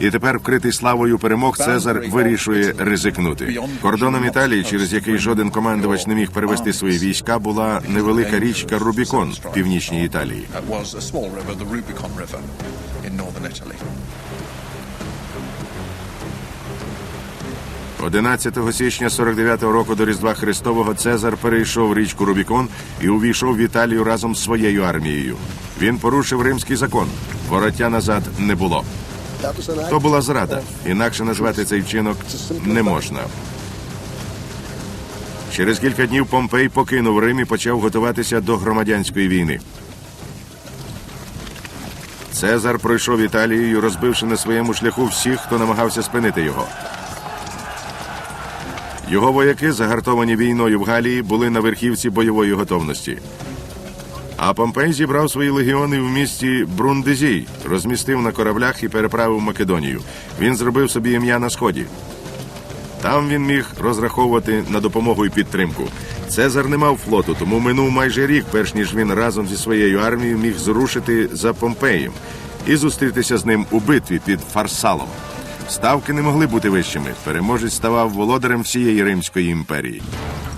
І тепер, вкритий славою перемог, Цезар вирішує ризикнути. Кордоном Італії, через який жоден командувач не міг перевести свої війська, була невелика річка Рубікон в північній Італії. Italy. 11 січня 49-го року до Різдва Христового Цезар перейшов річку Рубікон і увійшов в Італію разом з своєю армією. Він порушив римський закон. Вороття назад не було. То була зрада. Інакше назвати цей вчинок не можна. Через кілька днів Помпей покинув Рим і почав готуватися до громадянської війни. Цезар пройшов Італією, розбивши на своєму шляху всіх, хто намагався спинити його. Його вояки, загартовані війною в Галії, були на верхівці бойової готовності. А Помпей зібрав свої легіони в місті Брундезій, розмістив на кораблях і переправив Македонію. Він зробив собі ім'я на сході. Там він міг розраховувати на допомогу і підтримку. Цезар не мав флоту, тому минув майже рік, перш ніж він разом зі своєю армією міг зрушити за Помпеєм і зустрітися з ним у битві під Фарсалом. Ставки не могли бути вищими. Переможець ставав володарем всієї Римської імперії.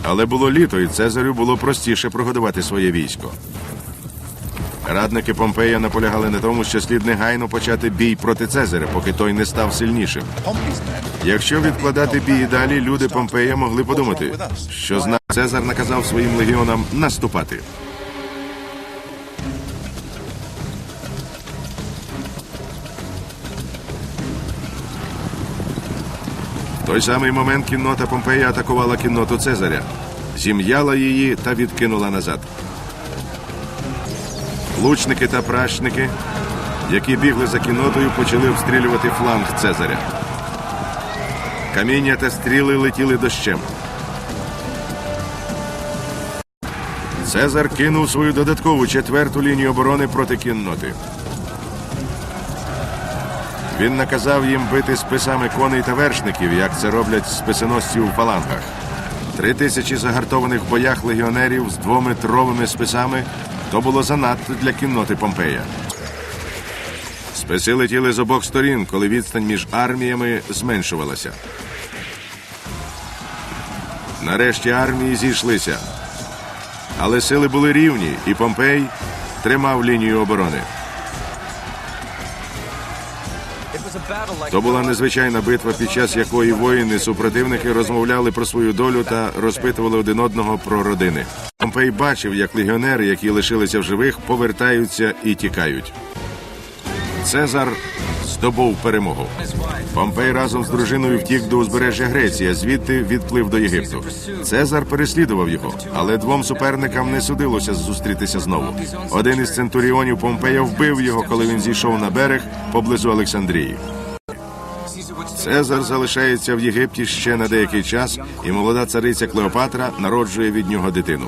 Але було літо, і Цезарю було простіше прогодувати своє військо. Радники Помпея наполягали на тому, що слід негайно почати бій проти Цезаря, поки той не став сильнішим. Якщо відкладати бій далі, люди Помпея могли подумати, що знак Цезар наказав своїм легіонам наступати. Той самий момент кіннота Помпея атакувала кінноту Цезаря, зім'яла її та відкинула назад. Лучники та пращники, які бігли за кіннотою, почали обстрілювати фланг Цезаря. Каміння та стріли летіли дощем. Цезар кинув свою додаткову четверту лінію оборони проти кінноти. Він наказав їм бити списами коней та вершників, як це роблять списоносці у фалангах. Три тисячі загартованих в боях легіонерів з двометровими списами то було занадто для кінноти Помпея. Списи летіли з обох сторін, коли відстань між арміями зменшувалася. Нарешті армії зійшлися. Але сили були рівні, і Помпей тримав лінію оборони. То була незвичайна битва, під час якої воїни супротивники розмовляли про свою долю та розпитували один одного про родини. Помпей бачив, як легіонери, які лишилися в живих, повертаються і тікають. Цезар здобув перемогу. Помпей разом з дружиною втік до узбережжя Греції, а звідти відплив до Єгипту. Цезар переслідував його, але двом суперникам не судилося зустрітися знову. Один із центуріонів Помпея вбив його, коли він зійшов на берег поблизу Олександрії. Цезар залишається в Єгипті ще на деякий час, і молода цариця Клеопатра народжує від нього дитину.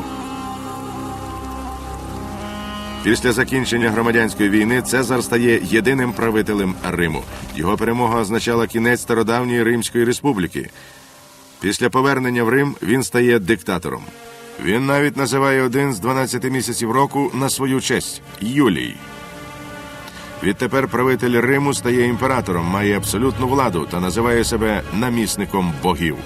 Після закінчення громадянської війни Цезар стає єдиним правителем Риму. Його перемога означала кінець стародавньої Римської республіки. Після повернення в Рим він стає диктатором. Він навіть називає один з 12 місяців року на свою честь Юлій. Відтепер правитель Риму стає імператором, має абсолютну владу та називає себе намісником богів.